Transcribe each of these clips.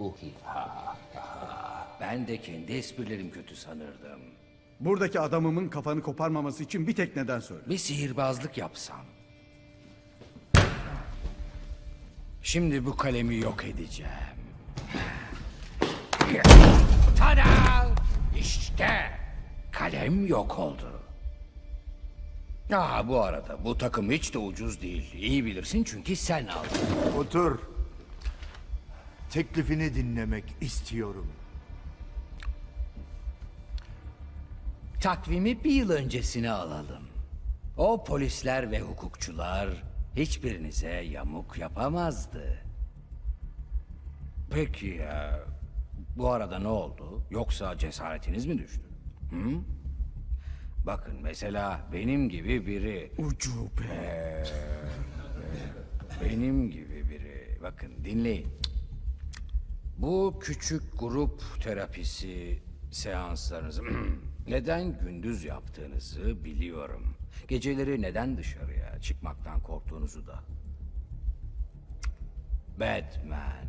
Uhi ha ha. Ben de kendi esprilerim kötü sanırdım. Buradaki adamımın kafanı koparmaması için bir tek neden söyle. Bir sihirbazlık yapsam. Şimdi bu kalemi yok edeceğim. Tada! İşte kalem yok oldu. Aa, bu arada bu takım hiç de ucuz değil. İyi bilirsin çünkü sen aldın. Otur. Teklifini dinlemek istiyorum. Takvimi bir yıl öncesine alalım. O polisler ve hukukçular hiçbirinize yamuk yapamazdı. Peki ya bu arada ne oldu? Yoksa cesaretiniz mi düştü? Hı? Bakın mesela benim gibi biri, Ucube. benim gibi biri. Bakın dinleyin. Bu küçük grup terapisi seanslarınızı neden gündüz yaptığınızı biliyorum. Geceleri neden dışarıya çıkmaktan korktuğunuzu da. Batman.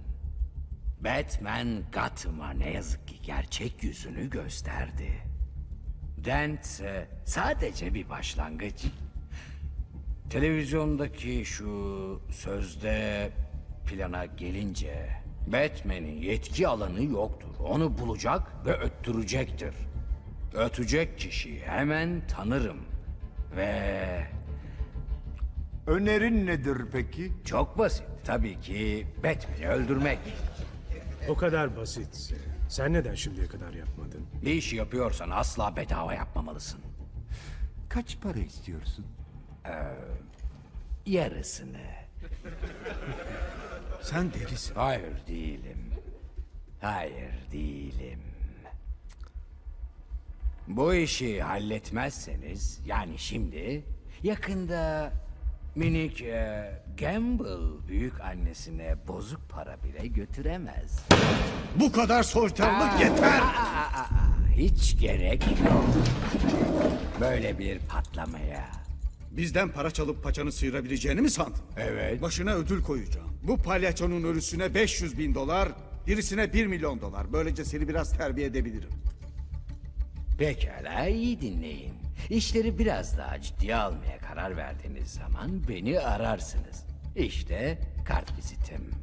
Batman Gotham'a ne yazık ki gerçek yüzünü gösterdi. Dent ise sadece bir başlangıç. Televizyondaki şu sözde plana gelince Batman'in yetki alanı yoktur. Onu bulacak ve öttürecektir. Ötecek kişiyi hemen tanırım. Ve Önerin nedir peki? çok basit. Tabii ki Batman'i öldürmek. O kadar basitse. Sen neden şimdiye kadar yapmadın? Bir işi yapıyorsan asla bedava yapmamalısın. Kaç para istiyorsun? Yarısını. Sen delisin. Hayır değilim. Hayır değilim. Bu işi halletmezseniz yani şimdi yakında minik e, Gamble büyük annesine bozuk para bile götüremez. Bu kadar soytarılık yeter. Aa, hiç gerek yok. Böyle bir patlamaya. Bizden para çalıp paçanı sıyırabileceğini mi sandın? Evet. Başına ödül koyacağım. Bu palyaçonun ölüsüne 500 bin dolar, birisine 1 milyon dolar. Böylece seni biraz terbiye edebilirim. Pekala iyi dinleyin. İşleri biraz daha ciddiye almaya karar verdiğiniz zaman beni ararsınız. İşte kart vizitim.